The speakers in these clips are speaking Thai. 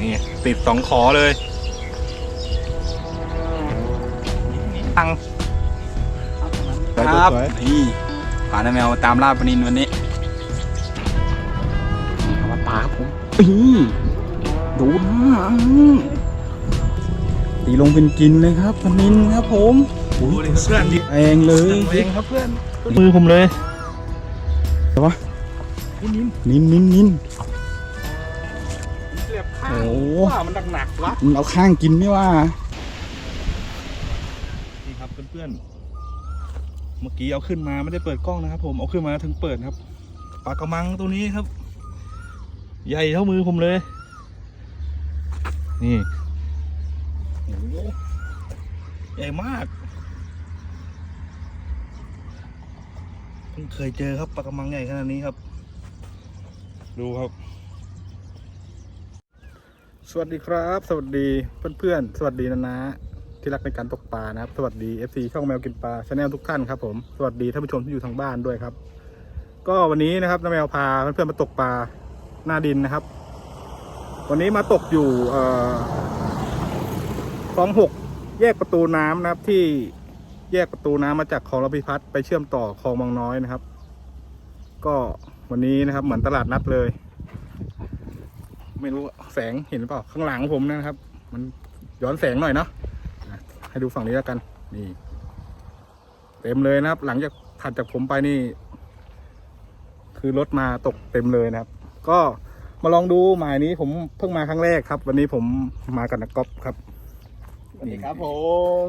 นี่ติดสองขอเลยตังครับสวยนี่พาน้าแมวมาตามล่าปลานินวันนี้นี่ครับว่าปลาครับผมนี่ดูนะตีลงเป็นกินเลยครับปลานินครับผมดูดิเพื่อนดิเองเลยเองครับเพื่อนมือผมเลยแต่ว่านี่นิ้มนินนินนิน ว่ามันหนักๆวะมันเอาข้างกินไม่ว่านี่ครับเพื่อนๆ เมื่อกี้เอาขึ้นมาไม่ได้เปิดกล้องนะครับ ผมเอาขึ้นมาถึงเปิดครับปลากระมังตัวนี้ครับ ใหญ่เท่ามือผมเลย นี่โอ้โหใหญ่มากเพิ่งเคยเจอครับปลากระมังใหญ่ขนาดนี้ครับ ดูครับ สวัสดีครับ สวัสดีเพื่อนๆ สวัสดีนะนะที่รักในการตกปลานะครับ สวัสดี FC ช่องแมวกินปลาชาแนลทุกท่านครับผม สวัสดีท่านผู้ชมที่อยู่ทางบ้านด้วยครับ ก็วันนี้นะครับน้าแมวพาเพื่อนๆมาตกปลาหน้าดินนะครับ วันนี้มาตกอยู่เอ่อคลองหกแยกประตูน้ำนะครับที่แยกประตูน้ำมาจากคลองระพิพัฒน์ไปเชื่อมต่อคลองบางน้อยนะครับ ก็วันนี้นะครับเหมือนตลาดนัดเลย ไม่รู้แสงเห็นหรือเปล่าข้างหลังผมนะครับ มันย้อนแสงหน่อยเนาะอะให้ดูฝั่งนี้แล้วกัน นี่ เต็มเลยนะครับ หลังจากถัดจากผมไปนี่ คือรถมาตกเต็มเลยนะครับ ก็มาลองดูหมายนี้ผมเพิ่งมาครั้งแรกครับ วันนี้ผมมากับนักกอล์ฟครับสวัสดีครับผม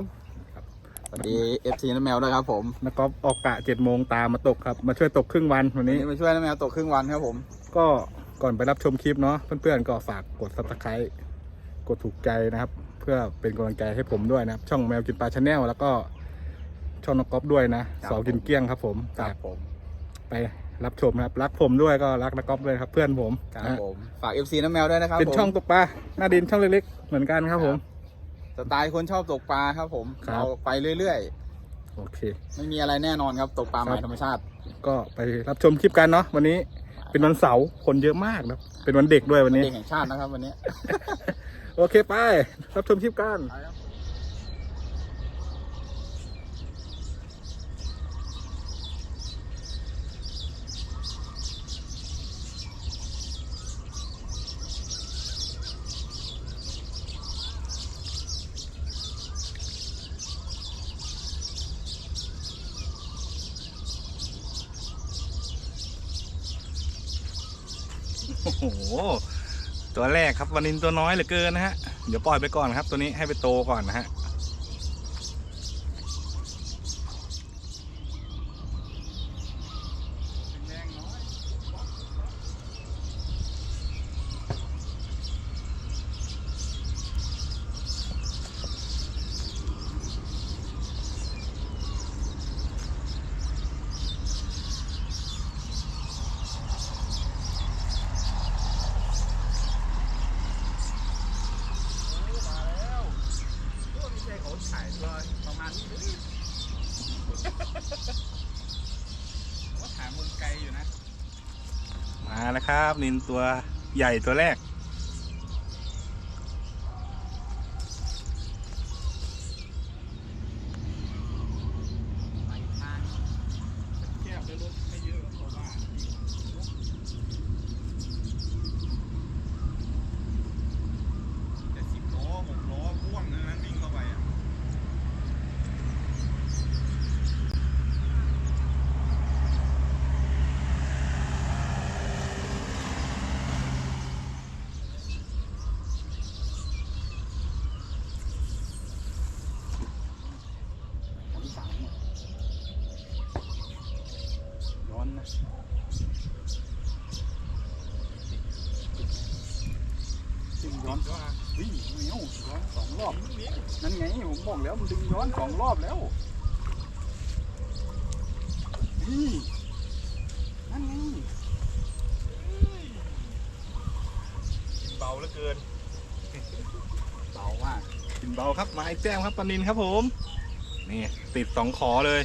สวัสดีเอฟซีน้าแมวด้วยครับผมนักกอล์ฟออกกะเจ็ดโมงตามมาตกครับ มาช่วยตกครึ่งวันวันวันนี้นี้มาช่วยน้าแมวตกครึ่งวันครับผม ก็ ก่อนไปรับชมคลิปเนาะเพื่อนๆก็ฝากกด subscribe กดถูกใจนะครับ เพื่อเป็นกำลังใจให้ผมด้วยนะครับ ช่องแมวกินปลาชาแนลแล้วก็ช่องนกกอฟด้วยนะสอกินเกลี้ยงครับ ผมฝากผมไปรับชมนะครับ รักผมด้วยก็รักนกกอฟด้วยครับ เพื่อนผมครับนะผมฝากเอฟซีน้าแมวด้วยนะครับเป็นผมช่องตกปลาหน้าดินช่องเล็กๆ เหมือนกันครับผม สไตล์คนชอบตกปลาครับผมครับ เราไปเรื่อยโอเค ๆ ไม่มีอะไรแน่นอนครับตกปลาใหม่ธรรมชาติ ก็ไปรับชมคลิปกันเนาะวันนี้ เป็นวันเสาร์คนเยอะมากนะเป็นวันเด็กด้วยวันนี้ เด็กแห่งชาตินะครับวันนี้ โอเคไป รับชมคลิปกัน โอ้โหตัวแรกครับวานินตัวน้อยเหลือเกินนะฮะ เดี๋ยวปล่อยไปก่อนครับ ตัวนี้ให้ไปโตก่อนนะฮะ ถ่ายตัวประมาณนี้ว่าถ่ายมุมไกลอยู่นะ มาแล้วครับนินตัวใหญ่ตัวแรก ร้อนนะดึงย้อนวิ่งไม่เอาย้อนสองรอบ นั่นไงผมบอกแล้วมันดึงย้อนสองรอบแล้ว นี่ นั่นไงกินเบาเหลือเกิน เบามากกินเบาครับมาไอ้แจ้มครับปลานินครับผม นี่ติดสองขอเลย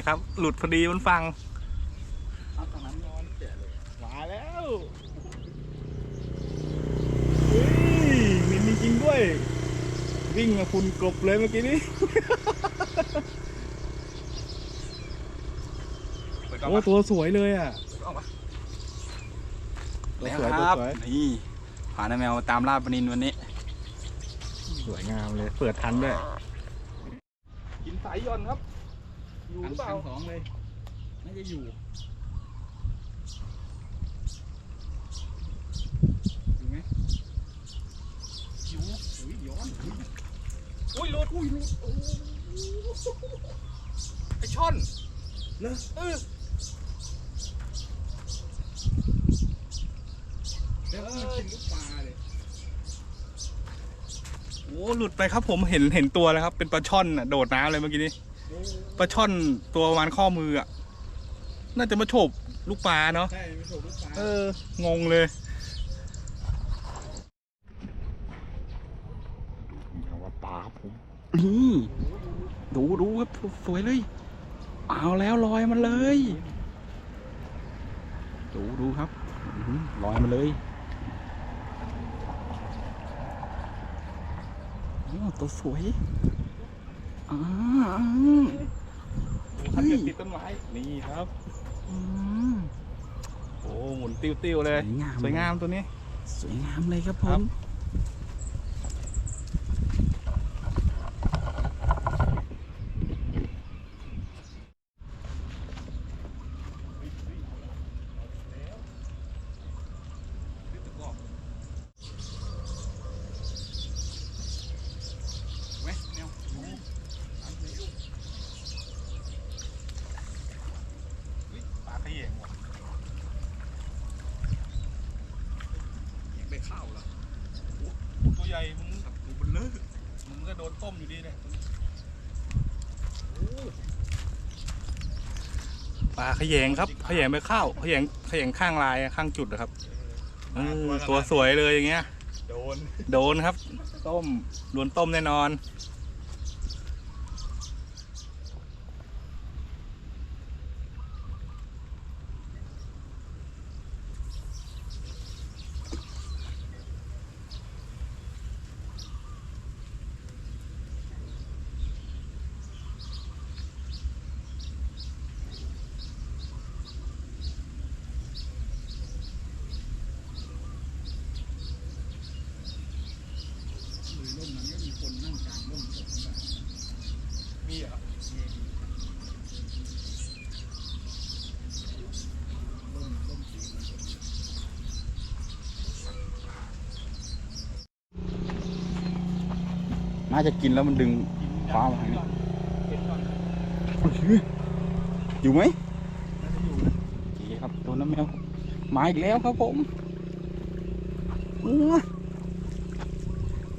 มาแล้วครับ หลุดพอดีบนฝั่งเอาตรงนั้นนอนเจ๋เลยมาแล้วเฮ้ยมินจริงๆด้วย วิ่งมาคุณกลบเลยเมื่อกี้นี้โอ้ตัวสวยเลยอะเอาปะตัวแล้วสวยคตัวรับสวยนี่พาน้าแมวมาตามล่าปลานินวันนี้ สวยงามเลย เปิดทันด้วย กินสายย่อนครับ อยู่หรือเปล่าสองเลยน่าจะอยู่อยู่ไหมอยู่อุ้ยย้อนอุ้ยอุ้ยหลุดอุ้ยหลุดโอ้ไอช่อนเนอะเออแล้วมันกินลูกปลาเลยโอ้หลุดไปครับผมเห็นเห็นตัวแล้วครับ เป็นปลาช่อนอะโดดน้ำเลยเมื่อกี้นี้ ปลาช่อนตัวประมาณข้อมืออะ น่าจะมาโฉบลูกปลาเนาะ ใช่ไม่ถูกลูกปลาเออ งงเลย อย่าว่าปลาครับผม นี่ดูดูครับสวยเลย เอาแล้วลอยมาเลย ดูดูครับอื้อหือลอยมาเลยโอ้ตัวสวย อ่าอืมถ้าเกิดติดต้นไม้นี่ครับ อืม โอ้หมุนติ้วๆเลย สวยงาม สวยงามตัวนี้ สวยงามเลยครับผครัมวะแนวโอ้ ปลาขยงว่ะ ยังได้ข้าวเหรอ ตัวใหญ่มึงกับกูบนเลิกมึงก็โดนต้ มอยู่ดีเนี่ยปลาขยงครับขยงไปข้าวขยงขยงข้างลายอะข้างจุดนะครับเออตัวสวยเลยอย่างเงี้ย โดน โดนครับ ต้มโดนต้มแน่นอน มือล่มมันก็มีคนนั่งกลางล่มตกลงไป มีเหรอ ล่มล่มสีมันน่าจะกินแล้วมันดึงคว้ามาทางนี้เห็นก่อนอยู่ไหมน่าจะอยู่นะโอเคครับโดนน้ำแมวมาอีกแล้วครับผมอู้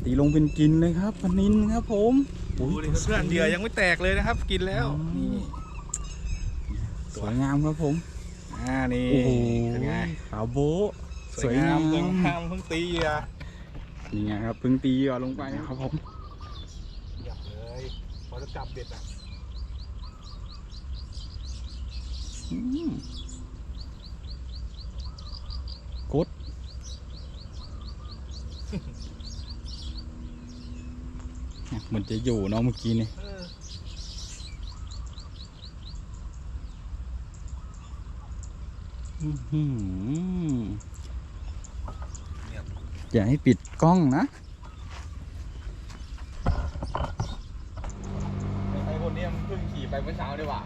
ตีลงเป็นกินเลยครับปลานินครับผมดูดิเพื่อนเหยื่อยังไม่แตกเลยนะครับ กินแล้วนี่สวยงามครับผมอ่านี่โอ้โหเป็นไงขาวโบ๊ะสวยงามสวยงามเพิ่งตีเหยื่อนี่ไงครับเพิ่งตีเหยื่อลงไปครับผมหยับเลยพอ จะจับเบ็ดอะอืมกดเหมือนจะอยู่เนาะเมื่อกี้นี่เอออื้อหืออย่าให้ปิดกล้องนะ ไอ้คนนี้มันเพิ่งขี่ไป เมื่อเช้าดีกว่า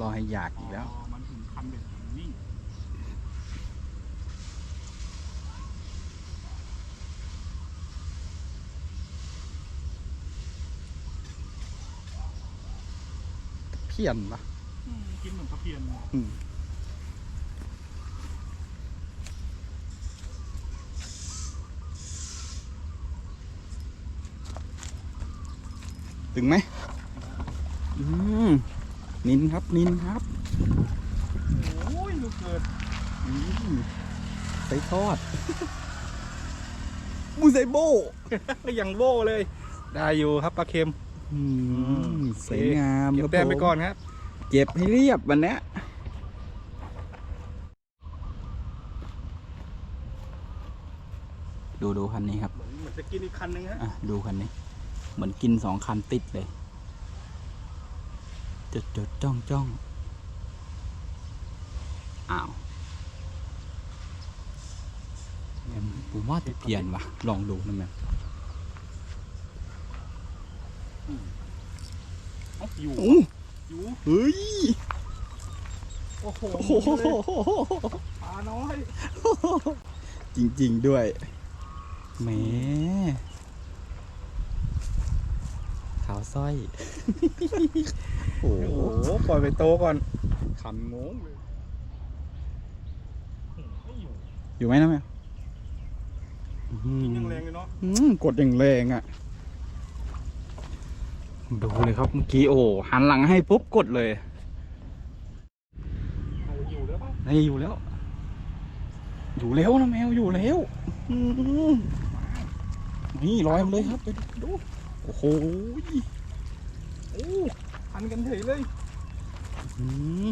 รอให้อยากอีกแล้ว มันถึงคันเบ็ดมันนิ่งเพี้ยนปะกินเหมือนตะเพียนอืม ถึงไหมอืมนินครับนินครับโอ้ยลูกเกิดอืมไปทอดบูไซโบก็ยังโบ้เลย ได้อยู่ครับปลาเค็มอืมสวยงามเก็ครับบแต้มผไปก่อนครับ เก็บให้เรียบวันเนี้ยดูดูคันนี้ครับเหมือนเหมือนจะกินอีกคันนึงฮะอะดูคันนี้ เหมือนกินสองคันติดเลยจดจดจ้องจ้องอ้าวเนี่ยผมว่าจะเปลี่ยนว่ะลองดูนะแม่เอ้าอยู่โอ้อยู่เฮ้ยโอ้โหโอ้โหปลาน้อย จริง ๆ ด้วยแหมขาวสร้อย โอ้โอ้โหโห ปล่อยไปโตก่อนคันงงเลยไม่อยู่อยู่ไหมนะแม่อื้อหือยังแรงเลยเนาะอืมกดอย่างแรงอะ ดูเลยครับเมื่อกี้โอ้หันหลังให้ปุ๊บกดเลยเอาอยู่แล้วป่ะนี่อยู่แล้ว อยู่แล้วนะแมวอยู่แล้วอืมนี่ลอยมาเลยครับไปดูดู โอ้โหโอ้พันกันเฉยเลยอืม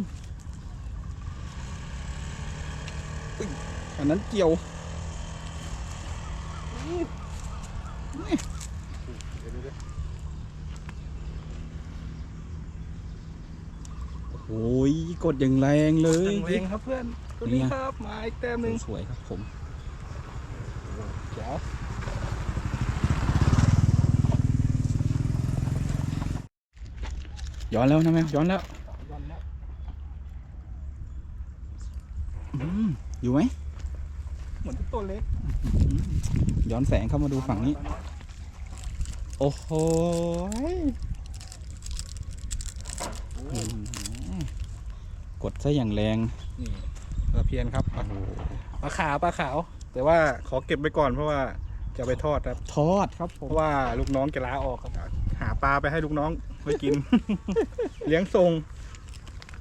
อุ๊ยอันนั้นเกี่ยวเดี๋ยวเดี๋ยวเดี๋ยวโอ้ยกดอย่างแรงเลยยังแรงครับเพื่อนตัวนี้ครับมาอีกแต้มหนึ่งสวยๆครับผม เดี๋ยว ย้อนแล้วนะแมวย้อนแล้วยันแล้วอืมอยู่ไหมเหมือนตัวเล็กย้อนแสงเข้ามาดูฝั่งนี้ โอ้โหยอืมกดซะอย่างแรงนี่ตะเพียนครับปลาปลาขาวปลาขาว แต่ว่าขอเก็บไปก่อนเพราะว่าจะเอาไปทอดครับ ทอดครับผเพมราะว่าลูกน้องแกลาออกครับ หาปลาไปให้ลูกน้อง ไว้กิน เลี้ยงทรง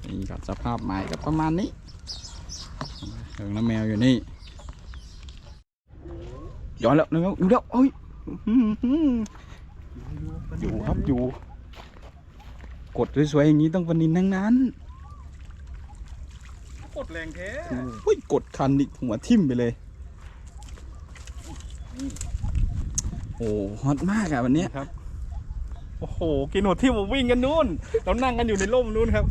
นี่ครับสภาพไม้ก็ประมาณนี้เหิงน้ำแมวอยู่นี่ย้อนแล้วนะแมวอยู่แล้วเอ้ยอื้อหืออยู่ครับอยู่ กดสวยๆอย่างนี้ต้องปนินทั้งนั้นกดแรงแท้โอ้ยกดคันนี่หัวทิ่มไปเลย โอ้ฮอตมากอะวันเนี้ยครับ โอ้โห กินหัวที่มาวิ่งกันนู่นเรานั่งกันอยู่ในร่มนู่นครับ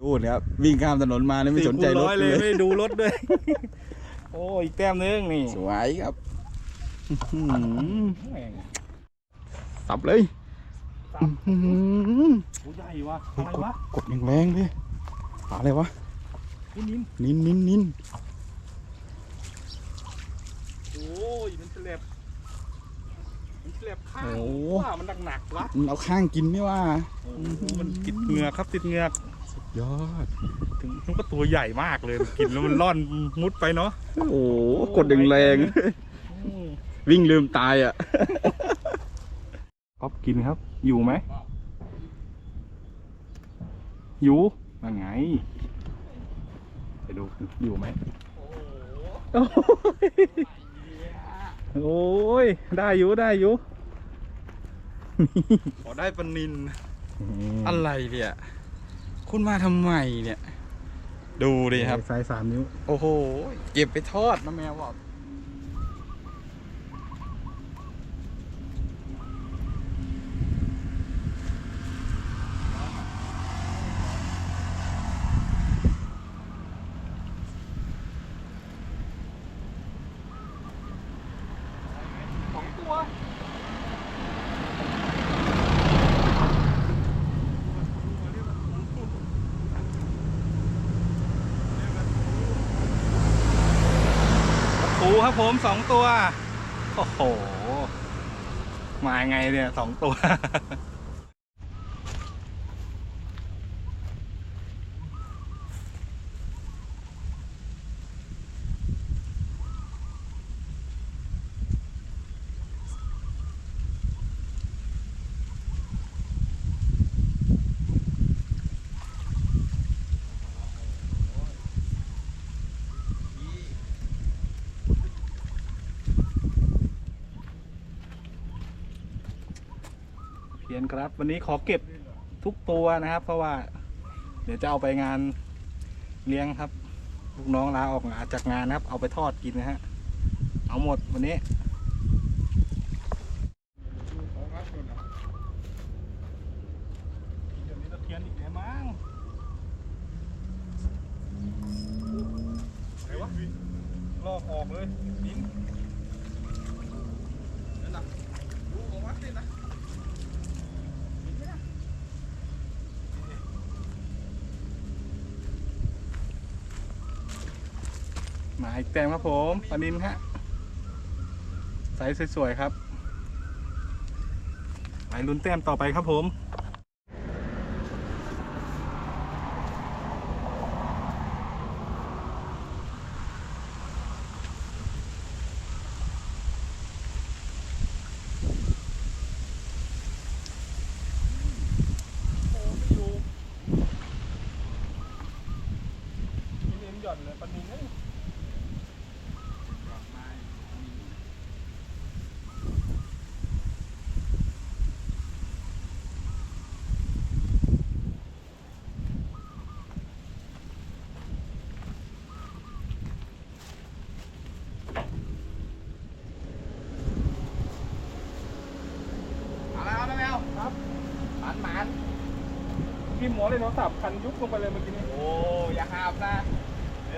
ดูนะครับวิ่งข้ามถนนมาเนี่ยไม่สนใจรถ4คูณอยเลเลยยไม่ดูรถด้วย โอ้อีกแต้มนึงนี่ สวยครับอื้อหือแม่งสับเลยสับอื้อหือโอ้ใหญ่วะเฮ้ยอะไรกดวะกดอย่างแรงเลยปลาอะไรวะนี่นินนินนินนินโอ้ยมันแฉลบมัน แฉลบข้างโอ้ว่ามันหนักๆวะมันเอาข้างกินไม่ว่าโอ้โหมันติดเหงือกครับติดเหงือกยอด ถึงมันก็ตัวใหญ่มากเลยกินแล้วมันร่อนมุดไปเนาะโอ้กดอย่างแรง อืมวิ่งลืมตายอะ ป๊อปกินครับ อยู่ไหม อยู่นั่นไง ไปดูอยู่ไหมโอ้ยโอ้ย ได้อยู่ได้อยู่ ขอได้ปนินอะไรเนี่ย คุณมาทำไมเนี่ย ดูดิครับไซส์สามนิ้ว โอ้โห เก็บไปทอดนะแมวบอก ปู ครับผมสองตัว โอ้โห มาไงเนี่ยสองตัว ครับ วันนี้ขอเก็บทุกตัวนะครับ เพราะว่า เดี๋ยวจะเอาไปงานเลี้ยงครับ ลูกน้องลาออกจากงานนะครับ เอาไปทอดกินนะฮะ เอาหมดวันนี้ เดี๋ยวนี้ตะเคียนอีกแล้วมั้งไหนวะลอกออกเลยบินนั่นน่ะดูออกมาสินะบินไหมนะ มาอีกแต้มครับผมปลานินฮะไซส์สวยๆครับไปลุ้นแต้มต่อไปครับผม โอ้ไม่อยู่มีเอ็มหย่อนเลยปลานินเอ้ยเอาแล้วเอาแล้วเอาครับหมันหมันพี่ห มอเลยน้องสับคันยุบลงไปเลยเมื่อกี้นี้โอ้ อย่าหามนะ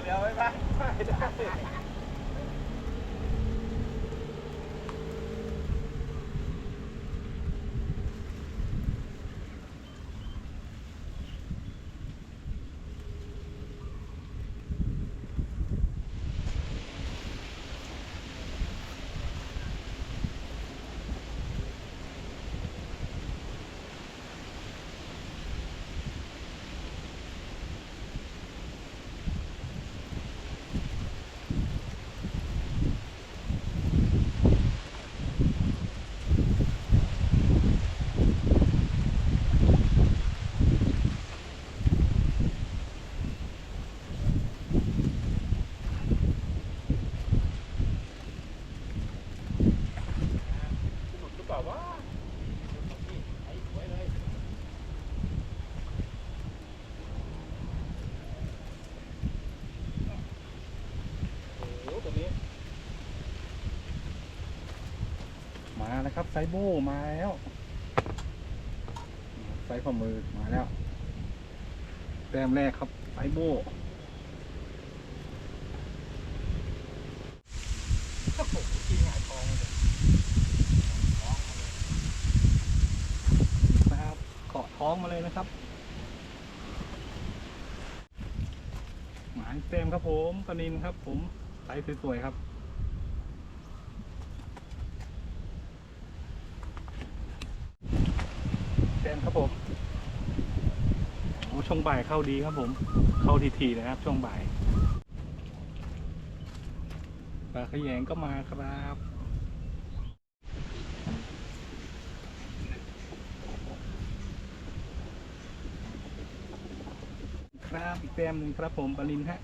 เร็วๆไว้ปะได้ได้ หลุดหรือเปล่าวะโอ้โหตัวนี้ มา แล้วครับไซโบมาแล้วไซส์ข้อมือมาแล้ว แต้มแรกครับไซโบโอ้โหกินหายท้องเลยนะครับเกาะท้องมาเลยนะครับ หมายเต็มครับผมปลานินครับผมไซส์สวยๆครับ เต็มครับผมโอ้ ช่วงบ่ายเข้าดีครับผม เข้าทีๆนะครับ ช่วงบ่ายปลาขยงก็มาครับครับอีกแต้มหนึ่งครับผมปลินฮะ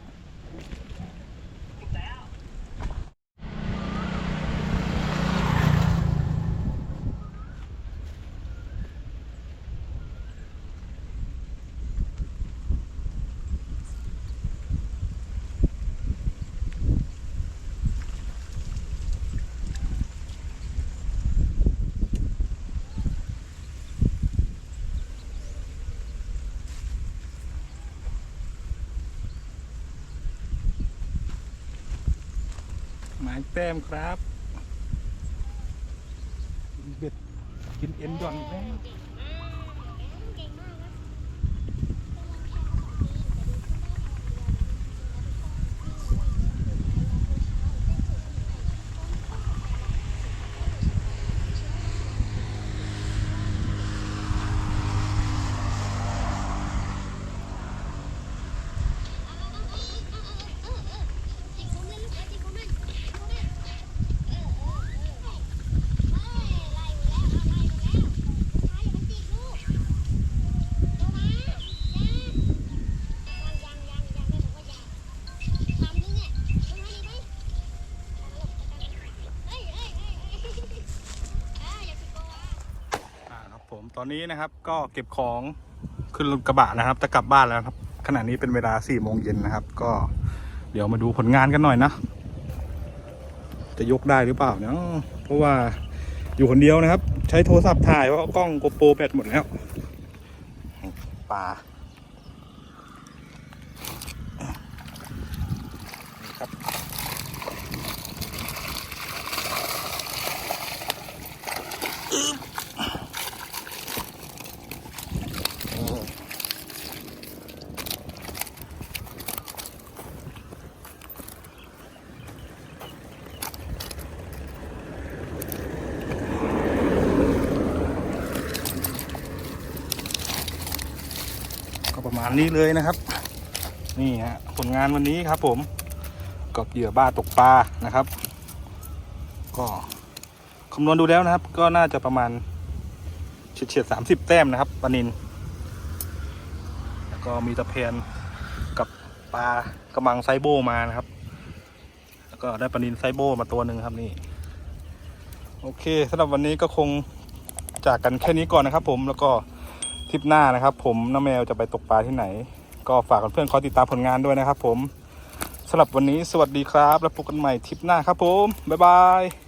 ต้มครับเบ็ดกินเอ็นหย่อนแล้ว ตอนนี้นะครับก็เก็บของขึ้นรถกระบะนะครับจะกลับบ้านแล้วครับ ขณะนี้เป็นเวลาสี่โมงเย็นนะครับ ก็เดี๋ยวมาดูผลงานกันหน่อยนะ จะยกได้หรือเปล่าเนาะเพราะว่าอยู่คนเดียวนะครับ ใช้โทรศัพท์ถ่ายเพราะกล้องโกโปรแบตหมดแล้วปลา ก็ประมาณนี้เลยนะครับ นี่ฮะผลงานวันนี้ครับ ผมกับเหยื่อบ้าตกปลานะครับ ก็คำนวณดูแล้วนะครับ ก็น่าจะประมาณเฉียดเฉียดสามสิบแต้มนะครับปลานินแล้วก็มีตะเพียนกับปลากระมังไซโบมานะครับ แล้วก็ได้ปลานินไซโบมาตัวหนึ่งครับนี่โอเคสำหรับวันนี้ก็คงจากกันแค่นี้ก่อนนะครับ ผมแล้วก็ ทริปหน้านะครับ ผมน้าแมวจะไปตกปลาที่ไหน ก็ฝากเพื่อนๆคอยติดตามผลงานด้วยนะครับ ผมสำหรับวันนี้สวัสดีครับ แล้วพบกันใหม่ทริปหน้าครับผมบ๊ายบาย